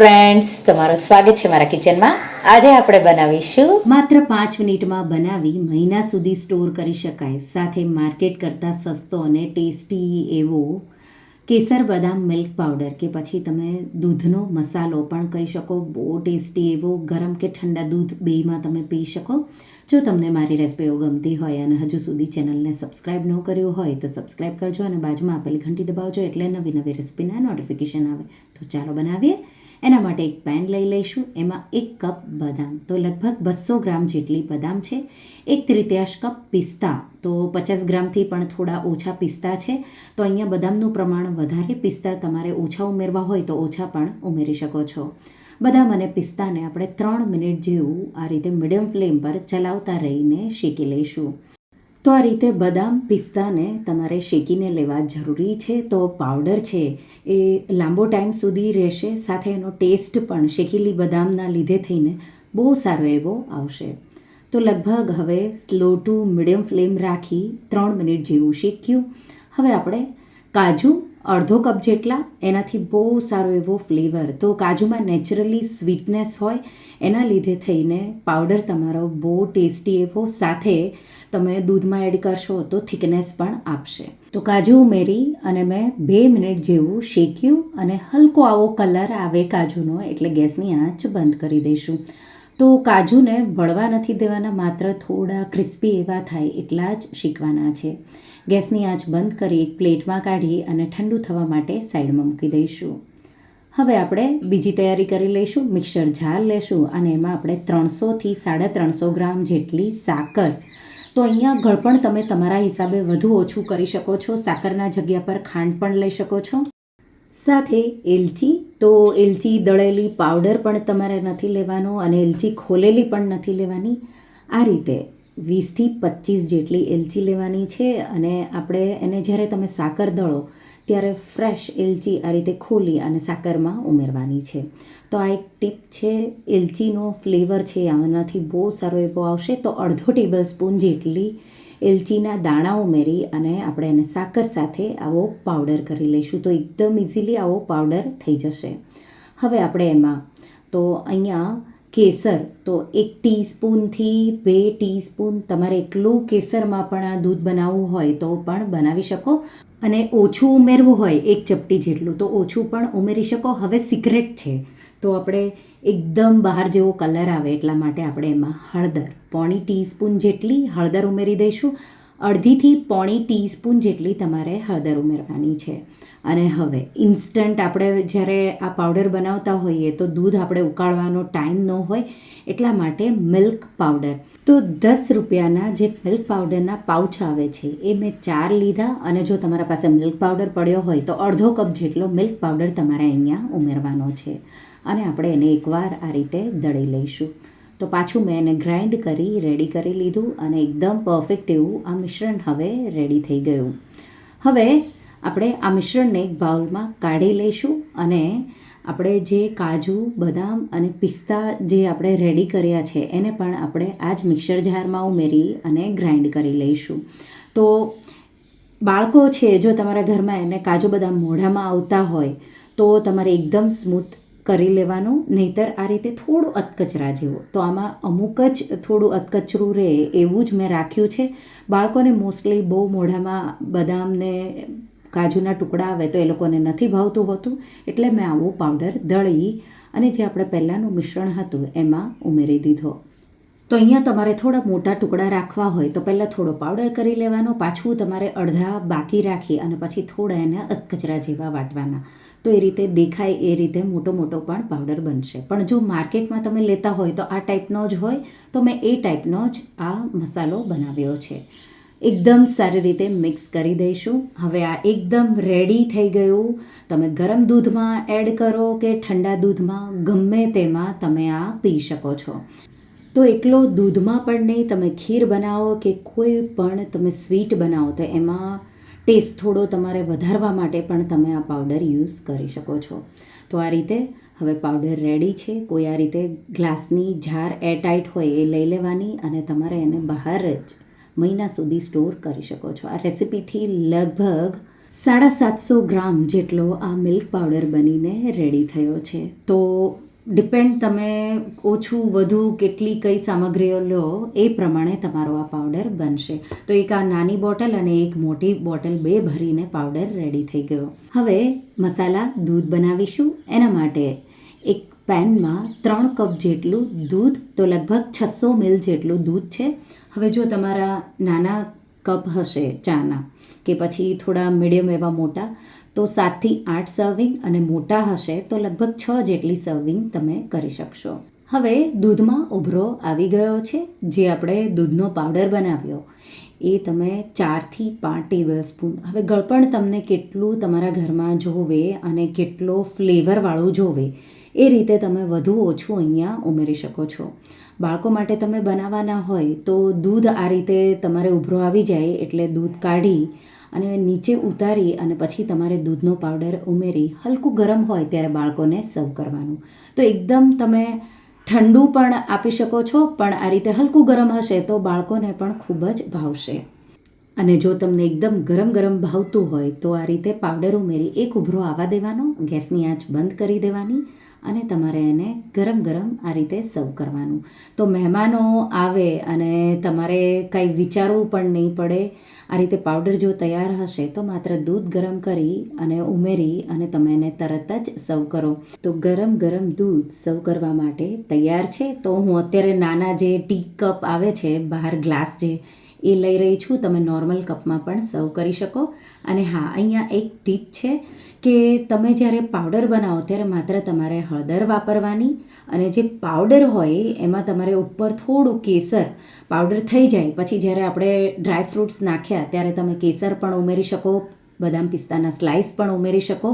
Friends તમારું સ્વાગત છે મારા કિચનમાં આજે આપણે બનાવીશું માત્ર પાંચ મિનિટમાં બનાવી મહિના સુધી સ્ટોર કરી શકાય. સાથે માર્કેટ કરતાં સસ્તો અને ટેસ્ટી એવો કેસર બદામ મિલ્ક પાવડર કે પછી તમે દૂધનો મસાલો પણ કહી શકો, બહુ ટેસ્ટી એવો ગરમ કે ઠંડા દૂધ બેમાં તમે પી શકો. જો તમને મારી રેસિપીઓ ગમતી હોય અને હજુ સુધી ચેનલને સબસ્ક્રાઇબ ન કર્યું હોય તો સબસ્ક્રાઇબ કરજો અને બાજુમાં આપેલી ઘંટી દબાવજો એટલે નવી નવી રેસિપીના નોટિફિકેશન આવે. તો ચાલો બનાવીએ. એના માટે એક પેન લઈ લઈશું. એમાં એક કપ બદામ. તો લગભગ બસો ગ્રામ જેટલી બદામ છે. એક તૃતીયાશ કપ પિસ્તા. તો પચાસ ગ્રામથી પણ થોડા ઓછા પિસ્તા છે. તો અહીંયા બદામનું પ્રમાણ વધારે પિસ્તા તમારે ઓછા ઉમેરવા હોય તો ઓછા પણ ઉમેરી શકો છો. બદામ અને પિસ્તાને આપણે ત્રણ મિનિટ જેવું આ રીતે મીડિયમ ફ્લેમ પર ચલાવતા રહીને શેકી લઈશું. તો આ રીતે બદામ પિસ્તાને તમારે શેકીને લેવા જરૂરી છે. તો પાવડર છે એ લાંબો ટાઈમ સુધી રહેશે. સાથે એનો ટેસ્ટ પણ શેકેલી બદામના લીધે થઈને બહુ સારો એવો આવશે. તો લગભગ હવે સ્લો ટુ મીડિયમ ફ્લેમ રાખી ત્રણ મિનિટ જેવું શેક્યું. હવે આપણે કાજુ, અડધો કપ જેટલા, એનાથી બહુ સારો એવો ફ્લેવર તો કાજુમાં નેચરલી સ્વીટનેસ હોય, એના લીધે થઈને પાવડર તમારો બહુ ટેસ્ટી એવો, સાથે તમે દૂધમાં એડ કરશો તો થિકનેસ પણ આપશે. તો કાજુ ઉમેરી અને મેં બે મિનિટ જેવું શેક્યું અને હલકો આવો કલર આવે કાજુનો, એટલે ગેસની આંચ બંધ કરી દઈશું. તો કાજુને ભળવા નથી દેવાના, માત્ર થોડા ક્રિસ્પી એવા થાય એટલા જ શીખવાના છે. ગેસની આંચ બંધ કરી એક પ્લેટમાં કાઢી અને ઠંડુ થવા માટે સાઈડમાં મૂકી દઈશું. હવે આપણે બીજી તૈયારી કરી લઈશું, મિક્સર જાર લેશું અને એમાં આપણે ત્રણસોથી સાડા ત્રણસો ગ્રામ જેટલી સાકર. તો અહીંયા ગળપણ તમે તમારા હિસાબે વધુ ઓછું કરી શકો છો, સાકરના જગ્યા પર ખાંડ પણ લઈ શકો છો. સાથે એલચી, તો એલચી દળેલી પાવડર પણ તમારે નથી લેવાનો અને એલચી ખોલેલી પણ નથી લેવાની. આ રીતે વીસથી પચીસ જેટલી એલચી લેવાની છે અને આપણે એને જ્યારે તમે સાકર દળો, ત્યારે ફ્રેશ એલચી આ રીતે ખોલી અને સાકરમાં ઉમેરવાની છે. તો આ એક ટીપ છે, એલચીનો ફ્લેવર છે, આનાથી બહુ સારો એવો આવશે. તો અડધો ટેબલ સ્પૂન જેટલી એલચીના દાણા ઉમેરી અને આપણે એને સાકર સાથે આવો પાવડર કરી લઈશું. તો એકદમ ઇઝીલી આવો પાવડર થઈ જશે. હવે આપણે એમાં, તો અહીંયા કેસર, તો એક ટીસ્પૂનથી બે ટીસ્પૂન તમારે એકલું કેસરમાં પણ આ દૂધ બનાવવું હોય તો પણ બનાવી શકો. અને ઓછું ઉમેરવું હોય, એક ચપટી જેટલું, તો ઓછું પણ ઉમેરી શકો. હવે સિક્રેટ છે. તો આપણે એકદમ બહાર જેવો કલર આવે એટલા માટે આપણે એમાં હળદર, પોણી ટીસ્પૂન જેટલી હળદર ઉમેરી દઈશું. અડધીથી પોણી ટીસ્પૂન જેટલી તમારે હળદર ઉમેરવાની છે. અને હવે ઇન્સ્ટન્ટ આપણે જ્યારે આ પાવડર બનાવતા હોઈએ તો દૂધ આપણે ઉકાળવાનો ટાઈમ ન હોય એટલા માટે મિલ્ક પાવડર તો દસ રૂપિયાના જે મિલ્ક પાવડરના પાઉચ આવે છે એ મેં ચાર લીધા અને જો તમારા પાસે મિલ્ક પાવડર પડ્યો હોય તો અડધો કપ જેટલો મિલ્ક પાવડર તમારે અહીંયા ઉમેરવાનો છે. અને આપણે એને એકવાર આ રીતે દળી લઈશું. તો પાછું મેં એને ગ્રાઇન્ડ કરી રેડી કરી લીધું અને એકદમ પરફેક્ટ એવું આ મિશ્રણ હવે રેડી થઈ ગયું. હવે આપણે આ મિશ્રણને એક બાઉલમાં કાઢી લઈશું અને આપણે જે કાજુ, બદામ અને પિસ્તા જે આપણે રેડી કર્યા છે એને પણ આપણે આ જ મિક્સર જારમાં ઉમેરી અને ગ્રાઇન્ડ કરી લઈશું. તો બાળકો છે, જો તમારા ઘરમાં એને કાજુ, બદામ મોઢામાં આવતા હોય, તો તમારે એકદમ સ્મૂથ કરી લેવાનું, નહીતર આ રીતે થોડું અધકચરા જેવું. તો આમાં અમુક જ થોડું અધકચરું રહે એવું જ મેં રાખ્યું છે. બાળકોને મોસ્ટલી બહુ મોઢામાં બદામને, કાજુના ટુકડા આવે તો એ લોકોને નથી ભાવતું હોતું. એટલે મેં આવો પાવડર દળી અને જે આપણે પહેલાંનું મિશ્રણ હતું એમાં ઉમેરી દીધો. તો અહીંયા તમારે થોડા મોટા ટુકડા રાખવા હોય તો પહેલાં થોડો પાવડર કરી લેવાનો, પાછું તમારે અડધા બાકી રાખી અને પછી થોડા એને અધકચરા જેવા વાટવાના. તો એ રીતે દેખાય એ રીતે મોટો મોટો પણ પાવડર બનશે. પણ જો માર્કેટમાં તમે લેતા હોય તો આ ટાઈપનો જ હોય. તો મેં એ ટાઈપનો જ આ મસાલો બનાવ્યો છે. એકદમ સારી રીતે મિક્સ કરી દઈશું. હવે આ એકદમ રેડી થઈ ગયું. તમે ગરમ દૂધમાં એડ કરો કે ઠંડા દૂધમાં, ગમે તેમાં તમે આ પી શકો છો. તો એકલો દૂધમાં પણ નહીં, તમે ખીર બનાવો કે કોઈ પણ તમે સ્વીટ બનાવો, તો એમાં ટેસ્ટ થોડો તમારે વધારવા માટે પણ તમે આ પાવડર યુઝ કરી શકો છો. તો આ રીતે હવે પાવડર રેડી છે. કોઈ આ રીતે ગ્લાસની જાર એરટાઈટ હોય એ લઈ લેવાની અને તમારે એને બહાર જ મહિના સુધી સ્ટોર કરી શકો છો. આ રેસિપીથી લગભગ સાડા સાતસો ગ્રામ જેટલો આ મિલ્ક પાવડર બનીને રેડી થયો છે. તો ડિપેન્ડ તમે ઓછું, વધુ કેટલી કઈ સામગ્રીઓ લો, એ પ્રમાણે તમારો આ પાવડર બનશે. તો એક આ નાની બોટલ અને એક મોટી બોટલ બે ભરીને પાવડર રેડી થઈ ગયો. હવે મસાલા દૂધ બનાવીશું. એના માટે એક પેનમાં ત્રણ કપ જેટલું દૂધ, તો લગભગ છસો મિલ જેટલું દૂધ છે. હવે જો તમારા નાના કપ હશે ચાના, કે પછી થોડા મીડિયમ એવા મોટા તો સાતથી આઠ સર્વિંગ અને મોટા હશે તો લગભગ છ જેટલી સર્વિંગ તમે કરી શકશો. હવે દૂધમાં ઉભરો આવી ગયો છે, જે આપણે દૂધનો પાવડર બનાવ્યો. એ તમે ચારથી પાંચ ટેબલ સ્પૂન હવે ગળપણ તમને કેટલું તમારા ઘરમાં જોવે અને કેટલો ફ્લેવરવાળું જોવે, એ રીતે તમે વધુ ઓછું અહીંયા ઉમેરી શકો છો. બાળકો માટે તમે બનાવવાના હોય તો દૂધ આ રીતે તમારે ઉભરો આવી જાય એટલે દૂધ કાઢી અને નીચે ઉતારી અને પછી તમારે દૂધનો પાવડર ઉમેરી હલકું ગરમ હોય ત્યારે બાળકોને સર્વ કરવાનું. તો એકદમ તમે ઠંડુ પણ આપી શકો છો, પણ આ રીતે હલકું ગરમ હશે તો બાળકોને પણ ખૂબ જ ભાવશે. અને જો તમને એકદમ ગરમ ગરમ ભાવતું હોય તો આ રીતે પાવડર ઉમેરી એક ઉભરો આવવા દેવાનો, ગેસની આંચ બંધ કરી દેવાની અને તમારે એને ગરમ ગરમ આ રીતે સર્વ કરવાનું. તો મહેમાનો આવે અને તમારે કંઈ વિચારવું પણ નહીં પડે. આ રીતે પાવડર જો તૈયાર હશે તો માત્ર દૂધ ગરમ કરી અને ઉમેરી અને તમે એને તરત જ સર્વ કરો. તો ગરમ ગરમ દૂધ સર્વ કરવા માટે તૈયાર છે. તો હું અત્યારે નાના જે ટી કપ આવે છે, બહાર ગ્લાસ જે એ લઈ રહી છું. તમે નોર્મલ કપમાં પણ સર્વ કરી શકો. અને હા, અહીંયા એક ટીપ છે કે તમે જ્યારે પાવડર બનાવો ત્યારે માત્ર તમારે હળદર વાપરવાની અને જે પાવડર હોય એમાં તમારે ઉપર થોડું કેસર પાવડર થઈ જાય. પછી જ્યારે આપણે ડ્રાય ફ્રૂટ્સ નાખ્યા ત્યારે તમે કેસર પણ ઉમેરી શકો બદામ પિસ્તાના સ્લાઇસ પણ ઉમેરી શકો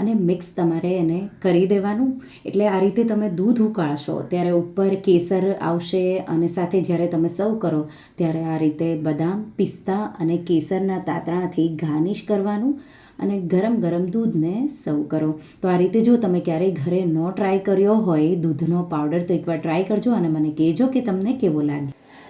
અને મિક્સ તમારે એને કરી દેવાનું. એટલે આ રીતે તમે દૂધ ઉકાળશો, ત્યારે ઉપર કેસર આવશે અને સાથે જ્યારે તમે સર્વ કરો, ત્યારે આ રીતે બદામ, પિસ્તા અને કેસરના તાતણાથી ગાર્નિશ કરવાનું અને ગરમ ગરમ દૂધને સર્વ કરો. તો આ રીતે જો તમે ક્યારેય ઘરે ન ટ્રાય કર્યો હોય દૂધનો પાવડર તો એકવાર ટ્રાય કરજો અને મને કહેજો કે તમને કેવો લાગે